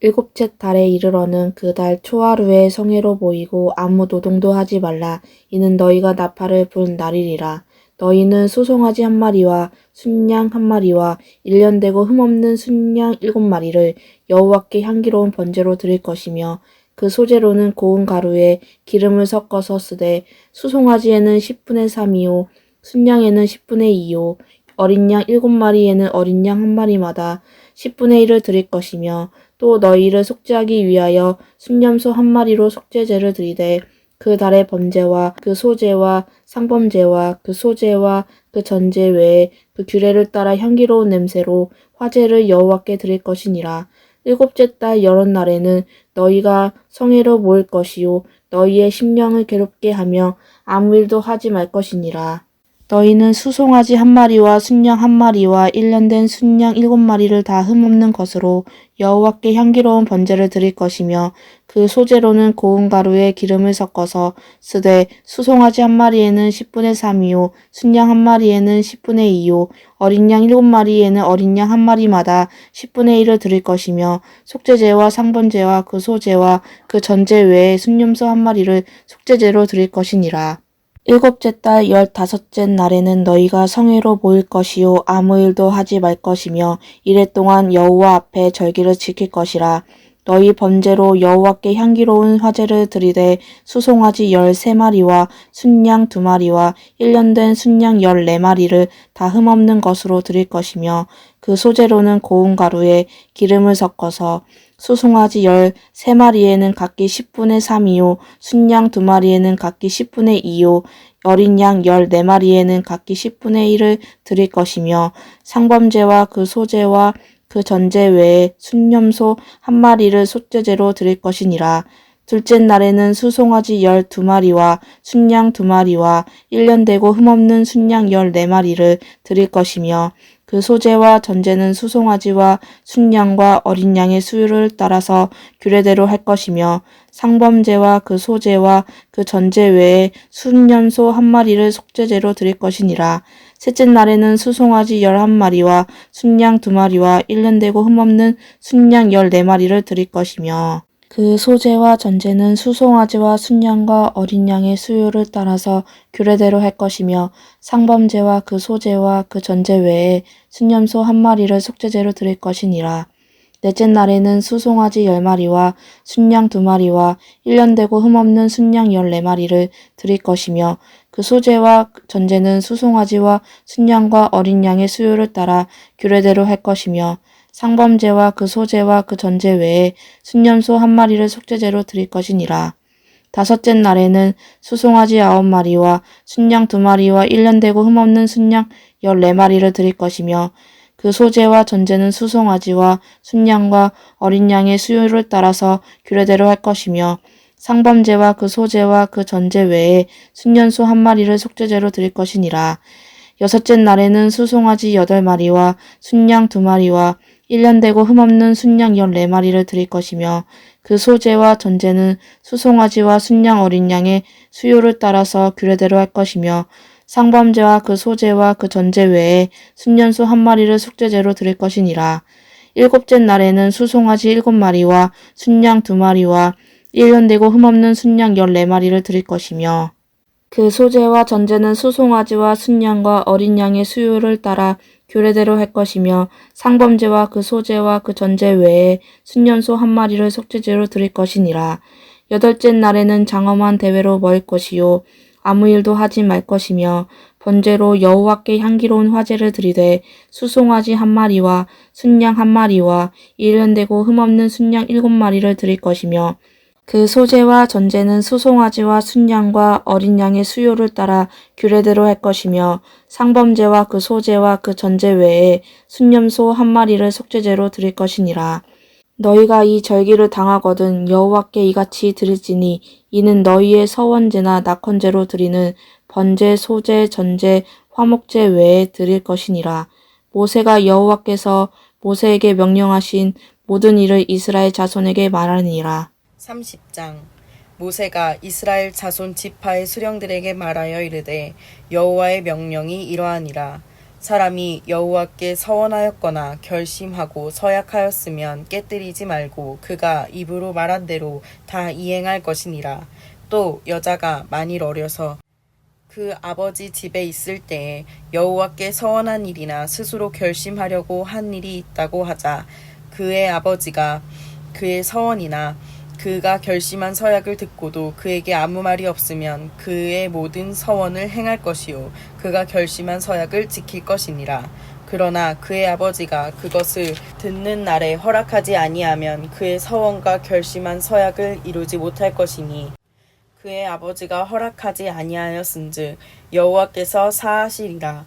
일곱째 달에 이르러는 그 달 초하루에 성회로 모이고 아무 노동도 하지 말라. 이는 너희가 나팔을 불 날이리라. 너희는 수송아지 한 마리와 순양 한 마리와 일년 되고 흠없는 순양 일곱 마리를 여호와께 향기로운 번제로 드릴 것이며 그 소재로는 고운 가루에 기름을 섞어서 쓰되 수송아지에는 10분의 3이요 순양에는 10분의 2요 어린 양 일곱 마리에는 어린 양 한 마리마다 10분의 1을 드릴 것이며 또 너희를 속죄하기 위하여 순념소 한 마리로 속죄제를 드리되 그 달의 범죄와 그 소재와 상범죄와 그 소재와 그 전제 외에 그 규례를 따라 향기로운 냄새로 화제를 여호와께 드릴 것이니라. 일곱째 달 여럿 날에는 너희가 성회로 모일 것이요 너희의 심령을 괴롭게 하며 아무 일도 하지 말 것이니라. 너희는 수송아지 한 마리와 순양 한 마리와 일년된 순양 일곱 마리를 다 흠없는 것으로 여호와께 향기로운 번제를 드릴 것이며 그 소재로는 고운 가루에 기름을 섞어서 쓰되 수송아지 한 마리에는 10분의 3이요 순양 한 마리에는 10분의 2요 어린 양 일곱 마리에는 어린 양 한 마리마다 10분의 1을 드릴 것이며 속죄제와 상번제와 그 소제와 그 전제 외에 순념소 한 마리를 속죄제로 드릴 것이니라. 일곱째 달 열다섯째 날에는 너희가 성회로 모일 것이요 아무 일도 하지 말 것이며 이래 동안 여호와 앞에 절기를 지킬 것이라. 너희 범죄로 여호와께 향기로운 화제를 드리되 수송아지 열세 마리와 순양 두 마리와 일년된 순양 열네 마리를 다 흠없는 것으로 드릴 것이며 그 소재로는 고운 가루에 기름을 섞어서 수송아지 열세 마리에는 각기 10분의 3이요, 순양 두 마리에는 각기 10분의 2요, 어린 양열네 마리에는 각기 10분의 1을 드릴 것이며, 상범제와 그 소제와 그 전제 외에 순념소 한 마리를 소제제로 드릴 것이니라. 둘째 날에는 수송아지 열두 마리와 순양 두 마리와 일년되고 흠없는 순양 열네 마리를 드릴 것이며, 그 소재와 전제는 수송아지와 순양과 어린 양의 수율을 따라서 규례대로 할 것이며 상범제와 그 소재와 그 전제 외에 순년소 한 마리를 속죄제로 드릴 것이니라. 셋째 날에는 수송아지 열한 마리와 순양 두 마리와 일년되고 흠없는 순양 열네 마리를 드릴 것이며 그 소재와 전제는 수송아지와 순양과 어린 양의 수요를 따라서 규례대로 할 것이며 상범제와 그 소재와 그 전제 외에 순념소 한 마리를 속죄제로 드릴 것이니라. 넷째 날에는 수송아지 열 마리와 순양 두 마리와 일년되고 흠없는 순양 열네 마리를 드릴 것이며 그 소재와 전제는 수송아지와 순양과 어린 양의 수요를 따라 규례대로 할 것이며 상범제와 그 소제와 그 전제 외에 순념소 한 마리를 속죄제로 드릴 것이니라. 다섯째 날에는 수송아지 아홉 마리와 순양 두 마리와 일년되고 흠없는 순양 열네 마리를 드릴 것이며 그 소재와 전제는 수송아지와 순양과 어린 양의 수요를 따라서 규례대로 할 것이며 상범제와 그 소재와 그 전제 외에 순년소 한 마리를 속죄제로 드릴 것이니라. 여섯째 날에는 수송아지 여덟 마리와 순양 두 마리와 일년되고 흠없는 순양 열네 마리를 드릴 것이며 그 소재와 전제는 수송아지와 순양 어린 양의 수요를 따라서 규례대로 할 것이며 상범제와 그 소재와 그 전제 외에 순년소 한 마리를 속죄제로 드릴 것이니라. 일곱째 날에는 수송아지 일곱 마리와 순양 두 마리와 일년되고 흠없는 순양 열네 마리를 드릴 것이며 그 소재와 전제는 수송아지와 순양과 어린 양의 수요를 따라 규례대로 할 것이며 상범제와 그 소재와 그 전제 외에 순년소 한 마리를 속죄제로 드릴 것이니라. 여덟째 날에는 장엄한 대회로 모일 것이요 아무 일도 하지 말 것이며 번제로 여호와께 향기로운 화제를 드리되 수송아지 한 마리와 순양 한 마리와 일년되고 흠없는 순양 일곱 마리를 드릴 것이며 그 소재와 전제는 수송아지와 순양과 어린 양의 수요를 따라 규례대로 할 것이며 상범제와 그 소재와 그 전제 외에 순념소 한 마리를 속죄제로 드릴 것이니라. 너희가 이 절기를 당하거든 여호와께 이같이 드릴지니 이는 너희의 서원제나 낙헌제로 드리는 번제, 소제, 전제, 화목제 외에 드릴 것이니라. 모세가 여호와께서 모세에게 명령하신 모든 일을 이스라엘 자손에게 말하니라. 30장. 모세가 이스라엘 자손 지파의 수령들에게 말하여 이르되 여호와의 명령이 이러하니라. 사람이 여호와께 서원하였거나 결심하고 서약하였으면 깨뜨리지 말고 그가 입으로 말한 대로 다 이행할 것이니라. 또 여자가 만일 어려서 그 아버지 집에 있을 때에 여호와께 서원한 일이나 스스로 결심하려고 한 일이 있다고 하자. 그의 아버지가 그의 서원이나 그가 결심한 서약을 듣고도 그에게 아무 말이 없으면 그의 모든 서원을 행할 것이요 그가 결심한 서약을 지킬 것이니라 그러나 그의 아버지가 그것을 듣는 날에 허락하지 아니하면 그의 서원과 결심한 서약을 이루지 못할 것이니 그의 아버지가 허락하지 아니하였은즉 여호와께서 사하시리라.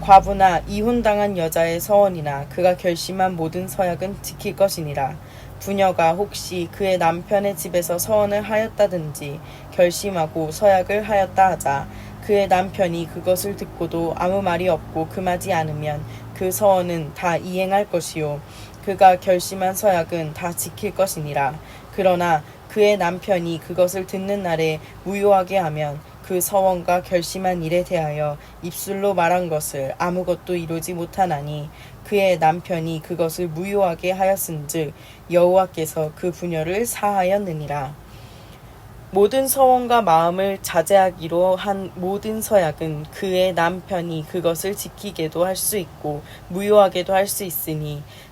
과부나 이혼당한 여자의 서원이나 그가 결심한 모든 서약은 지킬 것이니라. 부녀가 혹시 그의 남편의 집에서 서원을 하였다든지 결심하고 서약을 하였다 하자 그의 남편이 그것을 듣고도 아무 말이 없고 금하지 않으면 그 서원은 다 이행할 것이요 그가 결심한 서약은 다 지킬 것이니라 그러나 그의 남편이 그것을 듣는 날에 무효하게 하면 그 서원과 결심한 일에 대하여 입술로 말한 것을 아무것도 이루지 못하나니 그의 남편이 그것을 무효하게 하였은즉 여호와께서 그 부녀를 사하였느니라. 모든 서원과 마음을 자제하기로 한 모든 서약은 그의 남편이 그것을 지키게도 할 수 있고 무효하게도 할 수 있으니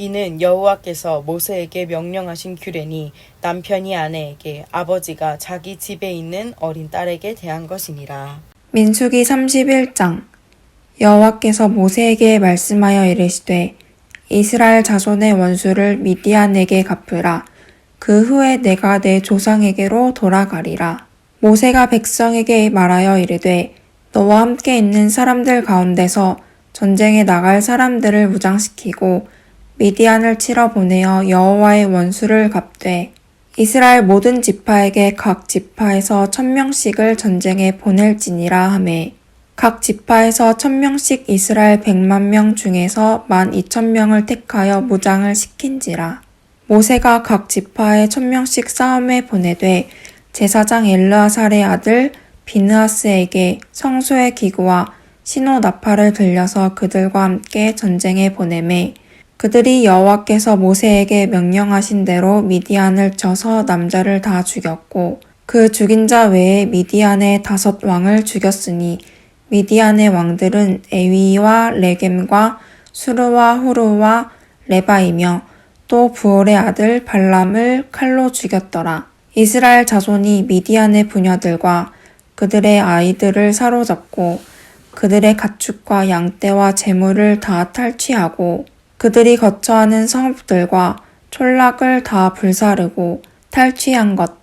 이는 여호와께서 모세에게 명령하신 규례니 남편이 아내에게 아버지가 자기 집에 있는 어린 딸에게 대한 것이니라. 민수기 31장. 여호와께서 모세에게 말씀하여 이르시되 이스라엘 자손의 원수를 미디안에게 갚으라. 그 후에 내가 내 조상에게로 돌아가리라. 모세가 백성에게 말하여 이르되 너와 함께 있는 사람들 가운데서 전쟁에 나갈 사람들을 무장시키고 미디안을 치러 보내어 여호와의 원수를 갚되 이스라엘 모든 지파에게 각 지파에서 천 명씩을 전쟁에 보낼지니라 하매. 각 지파에서 천 명씩 이스라엘 백만 명 중에서 만 이천 명을 택하여 무장을 시킨지라. 모세가 각 지파에 천 명씩 싸움에 보내되 제사장 엘르아살의 아들 비느하스에게 성소의 기구와 신호 나팔을 들려서 그들과 함께 전쟁에 보내매 그들이 여호와께서 모세에게 명령하신 대로 미디안을 쳐서 남자를 다 죽였고 그 죽인 자 외에 미디안의 다섯 왕을 죽였으니 미디안의 왕들은 에위와 레겜과 수르와 후르와 레바이며 또 부올의 아들 발람을 칼로 죽였더라. 이스라엘 자손이 미디안의 부녀들과 그들의 아이들을 사로잡고 그들의 가축과 양떼와 재물을 다 탈취하고 그들이 거처하는 성읍들과 촌락을 다 불사르고 탈취한 것,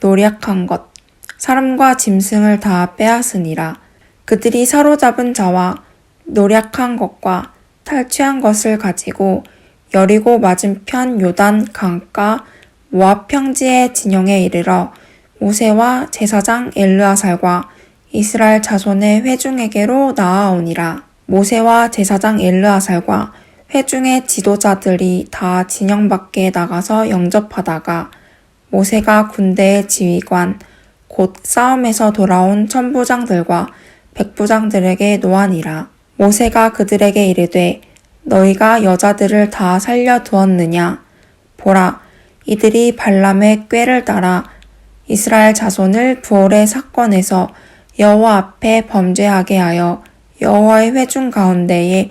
노략한 것, 사람과 짐승을 다 빼앗으니라. 그들이 사로잡은 자와 노략한 것과 탈취한 것을 가지고 여리고 맞은편 요단 강가 모압 평지의 진영에 이르러 모세와 제사장 엘르아살과 이스라엘 자손의 회중에게로 나아오니라. 모세와 제사장 엘르아살과 회중의 지도자들이 다 진영 밖에 나가서 영접하다가 모세가 군대의 지휘관 곧 싸움에서 돌아온 천부장들과 백부장들에게 노하니라. 모세가 그들에게 이르되 너희가 여자들을 다 살려 두었느냐? 보라, 이들이 발람의 꾀를 따라 이스라엘 자손을 부올의 사건에서 여호와 앞에 범죄하게 하여 여호와의 회중 가운데에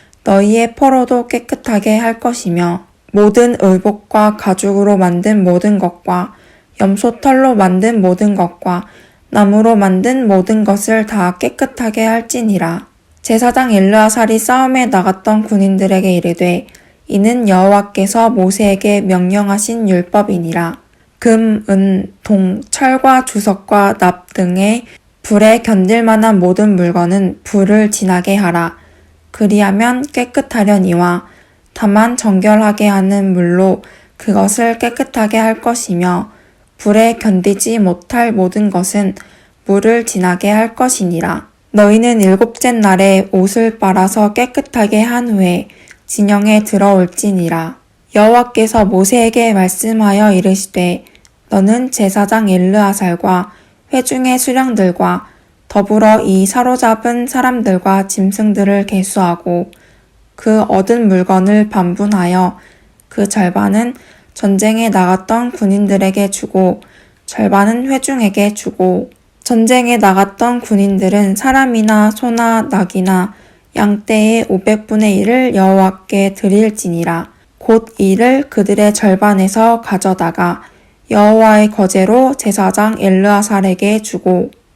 너희의 포로도 깨끗하게 할 것이며 모든 의복과 가죽으로 만든 모든 것과 염소 털로 만든 모든 것과 나무로 만든 모든 것을 다 깨끗하게 할지니라. 제사장 엘르아살이 싸움에 나갔던 군인들에게 이르되 이는 여호와께서 모세에게 명령하신 율법이니라. 금, 은, 동, 철과 주석과 납 등의 불에 견딜 만한 모든 물건은 불을 지나게 하라. 그리하면 깨끗하려니와 다만 정결하게 하는 물로 그것을 깨끗하게 할 것이며 불에 견디지 못할 모든 것은 물을 지나게 할 것이니라. 너희는 일곱째 날에 옷을 빨아서 깨끗하게 한 후에 진영에 들어올지니라. 여호와께서 모세에게 말씀하여 이르시되 너는 제사장 엘르아살과 회중의 수령들과 더불어 이 사로잡은 사람들과 짐승들을 계수하고 그 얻은 물건을 반분하여 그 절반은 전쟁에 나갔던 군인들에게 주고 절반은 회중에게 주고 전쟁에 나갔던 군인들은 사람이나 소나 낙이나 양떼의 500분의 1을 여호와께 드릴지니라. 곧 이를 그들의 절반에서 가져다가 여호와의 거제로 제사장 엘르아살에게 주고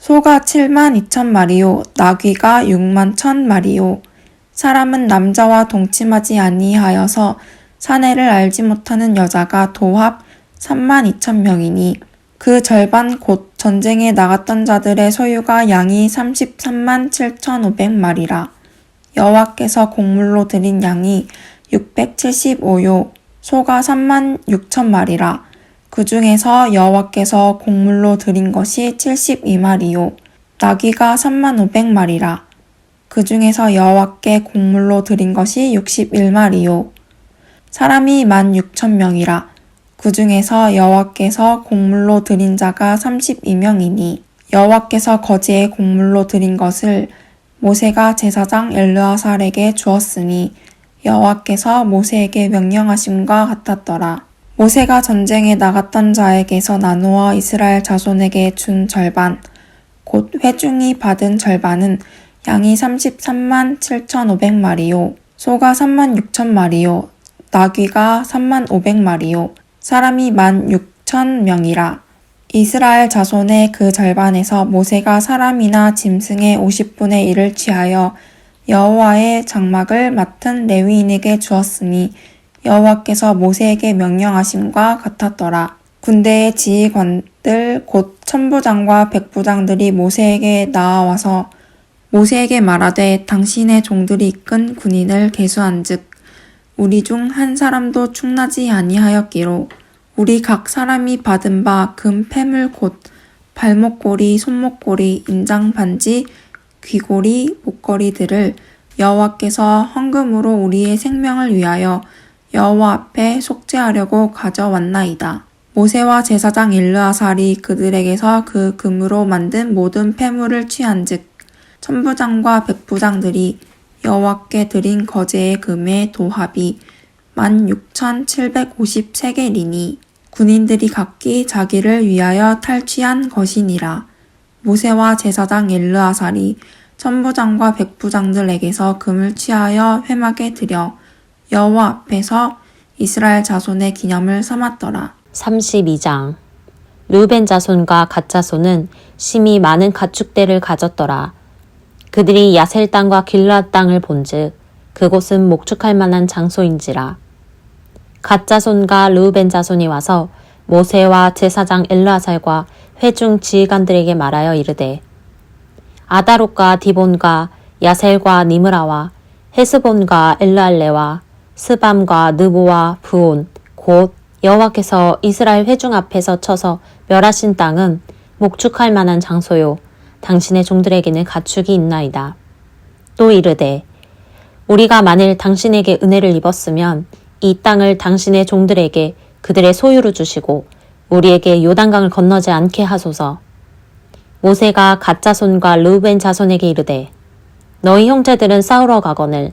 소가 7만 2천 마리요, 나귀가 6만 천 마리요. 사람은 남자와 동침하지 아니하여서 사내를 알지 못하는 여자가 도합 3만 2천 명이니 그 절반 곧 전쟁에 나갔던 자들의 소유가 양이 33만 7,500마리라. 여호와께서 곡물로 드린 양이 675요, 소가 3만 6천 마리라. 그 중에서 여호와께서 곡물로 드린 것이 72마리요, 나귀가 3만 500마리라. 그 중에서 여호와께 곡물로 드린 것이 61마리요, 사람이 1만 6천 명이라. 그 중에서 여호와께서 곡물로 드린 자가 32명이니 여호와께서 거지에 곡물로 드린 것을 모세가 제사장 엘르아살에게 주었으니 여호와께서 모세에게 명령하심과 같았더라. 모세가 전쟁에 나갔던 자에게서 나누어 이스라엘 자손에게 준 절반, 곧 회중이 받은 절반은 양이 33만 7,500마리요, 소가 3만 6천 마리요, 나귀가 3만 500마리요, 사람이 1만 6천 명이라. 이스라엘 자손의 그 절반에서 모세가 사람이나 짐승의 50분의 1을 취하여 여호와의 장막을 맡은 레위인에게 주었으니 여호와께서 모세에게 명령하심과 같았더라. 군대의 지휘관들 곧 천부장과 백부장들이 모세에게 나와서 모세에게 말하되 당신의 종들이 이끈 군인을 계수한즉 우리 중 한 사람도 충나지 아니하였기로 우리 각 사람이 받은 바 금 패물 곧 발목고리, 손목고리, 인장 반지, 귀고리, 목걸이들을 여호와께서 헌금으로 우리의 생명을 위하여 여호와 앞에 속죄하려고 가져왔나이다. 모세와 제사장 일르아살이 그들에게서 그 금으로 만든 모든 패물을 취한즉 천부장과 백부장들이 여호와께 드린 거제의 금의 도합이 16,753개리니 군인들이 각기 자기를 위하여 탈취한 것이니라. 모세와 제사장 엘르아살이 천부장과 백부장들에게서 금을 취하여 회막에 들여 여호와 앞에서 이스라엘 자손의 기념을 삼았더라. 32장 르벤 자손과 갓 자손은 심히 많은 가축대를 가졌더라. 그들이 야셀 땅과 길앗 땅을 본즉 그곳은 목축할 만한 장소인지라. 갓 자손과 르벤 자손이 와서 모세와 제사장 엘르아살과 회중 지휘관들에게 말하여 이르되 아다롯과 디본과 야셀과 니므라와 헤스본과 엘르알레와 스밤과 느보와 부온 곧 여호와께서 이스라엘 회중 앞에서 쳐서 멸하신 땅은 목축할 만한 장소요 당신의 종들에게는 가축이 있나이다. 또 이르되 우리가 만일 당신에게 은혜를 입었으면 이 땅을 당신의 종들에게 그들의 소유로 주시고 우리에게 요단강을 건너지 않게 하소서. 모세가 가짜 손과 르우벤 자손에게 이르되 너희 형제들은 싸우러 가거늘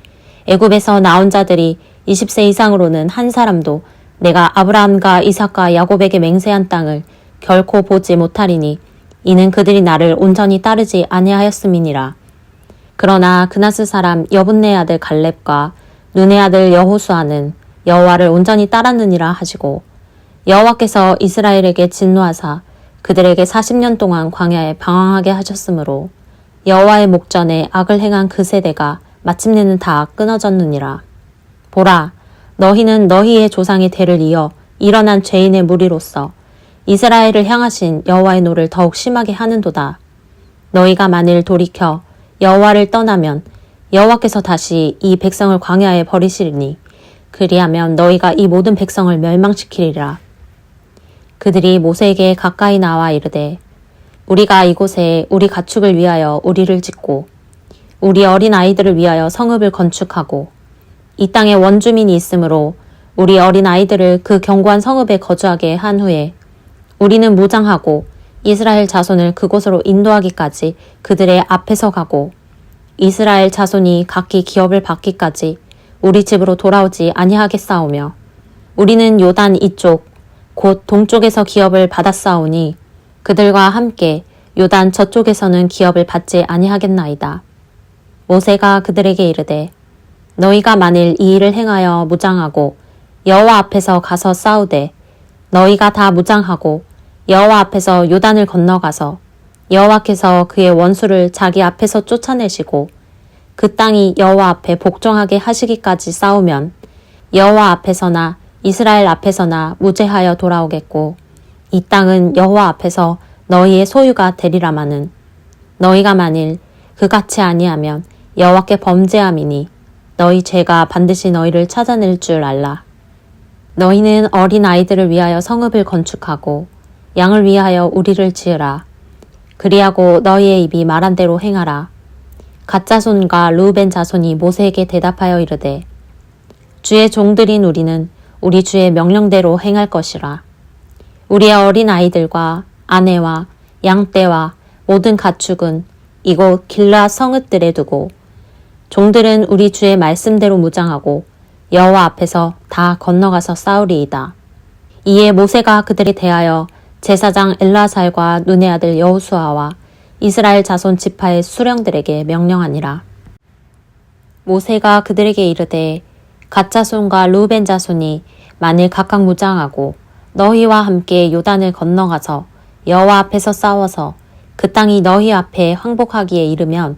애굽에서 나온 자들이 20세 이상으로는 한 사람도 내가 아브라함과 이삭과 야곱에게 맹세한 땅을 결코 보지 못하리니 이는 그들이 나를 온전히 따르지 아니하였음이니라. 그러나 그나스 사람 여분네 아들 갈렙과 눈의 아들 여호수아는 여호와를 온전히 따랐느니라 하시고 여호와께서 이스라엘에게 진노하사 그들에게 40년 동안 광야에 방황하게 하셨으므로 여호와의 목전에 악을 행한 그 세대가 마침내는 다 끊어졌느니라. 보라, 너희는 너희의 조상의 대를 이어 일어난 죄인의 무리로서 이스라엘을 향하신 여호와의 노를 더욱 심하게 하는도다. 너희가 만일 돌이켜 여호와를 떠나면 여호와께서 다시 이 백성을 광야에 버리시리니 그리하면 너희가 이 모든 백성을 멸망시키리라. 그들이 모세에게 가까이 나와 이르되 우리가 이곳에 우리 가축을 위하여 우리를 짓고 우리 어린 아이들을 위하여 성읍을 건축하고 이 땅에 원주민이 있으므로 우리 어린 아이들을 그 견고한 성읍에 거주하게 한 후에 우리는 무장하고 이스라엘 자손을 그곳으로 인도하기까지 그들의 앞에서 가고 이스라엘 자손이 각기 기업을 받기까지 우리 집으로 돌아오지 아니하겠사오며 우리는 요단 이쪽 곧 동쪽에서 기업을 받았사오니 그들과 함께 요단 저쪽에서는 기업을 받지 아니하겠나이다. 모세가 그들에게 이르되 너희가 만일 이 일을 행하여 무장하고 여호와 앞에서 가서 싸우되 너희가 다 무장하고 여호와 앞에서 요단을 건너가서 여호와께서 그의 원수를 자기 앞에서 쫓아내시고 그 땅이 여호와 앞에 복종하게 하시기까지 싸우면 여호와 앞에서나 이스라엘 앞에서나 무죄하여 돌아오겠고 이 땅은 여호와 앞에서 너희의 소유가 되리라마는 너희가 만일 그같이 아니하면 여호와께 범죄함이니 너희 죄가 반드시 너희를 찾아낼 줄 알라. 너희는 어린 아이들을 위하여 성읍을 건축하고 양을 위하여 우리를 지으라. 그리하고 너희의 입이 말한 대로 행하라. 가짜손과 루벤 자손이 모세에게 대답하여 이르되 주의 종들인 우리는 우리 주의 명령대로 행할 것이라. 우리의 어린 아이들과 아내와 양떼와 모든 가축은 이곳 길라 성읍들에 두고 종들은 우리 주의 말씀대로 무장하고 여호와 앞에서 다 건너가서 싸우리이다. 이에 모세가 그들에 대하여 제사장 엘라살과 눈의 아들 여호수아와 이스라엘 자손 지파의 수령들에게 명령하니라. 모세가 그들에게 이르되 가짜손과 루벤 자손이 만일 각각 무장하고 너희와 함께 요단을 건너가서 여호와 앞에서 싸워서 그 땅이 너희 앞에 황복하기에 이르면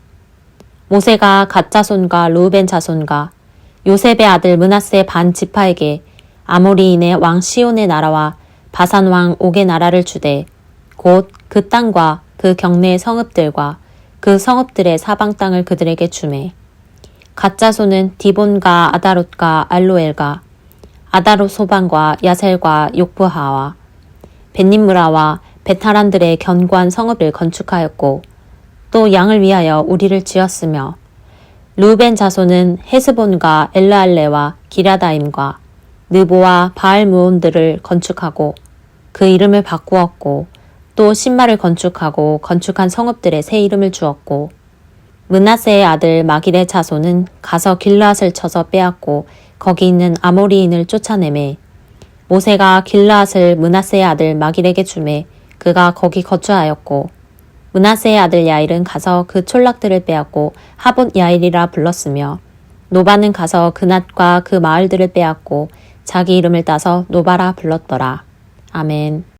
모세가 가짜손과 루벤 자손과 요셉의 아들 문하스의 반 지파에게 아모리인의 왕 시온의 나라와 바산 왕 옥의 나라를 주되 곧 그 땅과 그 경내의 성읍들과 그 성읍들의 사방 땅을 그들에게 주매. 가짜손은 디본과 아다롯과 알로엘과 아다롯 소반과 야셀과 욕부하와 벤님무라와 베타란들의 견고한 성읍을 건축하였고 또 양을 위하여 우리를 지었으며 루벤 자손은 헤스본과 엘르알레와 기라다임과 느보와 바알무온들을 건축하고 그 이름을 바꾸었고 또 신마를 건축하고 건축한 성읍들의 새 이름을 주었고 문하세의 아들 마길의 자손은 가서 길라앗을 쳐서 빼앗고 거기 있는 아모리인을 쫓아내매 모세가 길라앗을 문하세의 아들 마길에게 주매 그가 거기 거주하였고 문하세의 아들 야일은 가서 그 촌락들을 빼앗고 하봇 야일이라 불렀으며 노바는 가서 그낫과 그 마을들을 빼앗고 자기 이름을 따서 노바라 불렀더라. 아멘.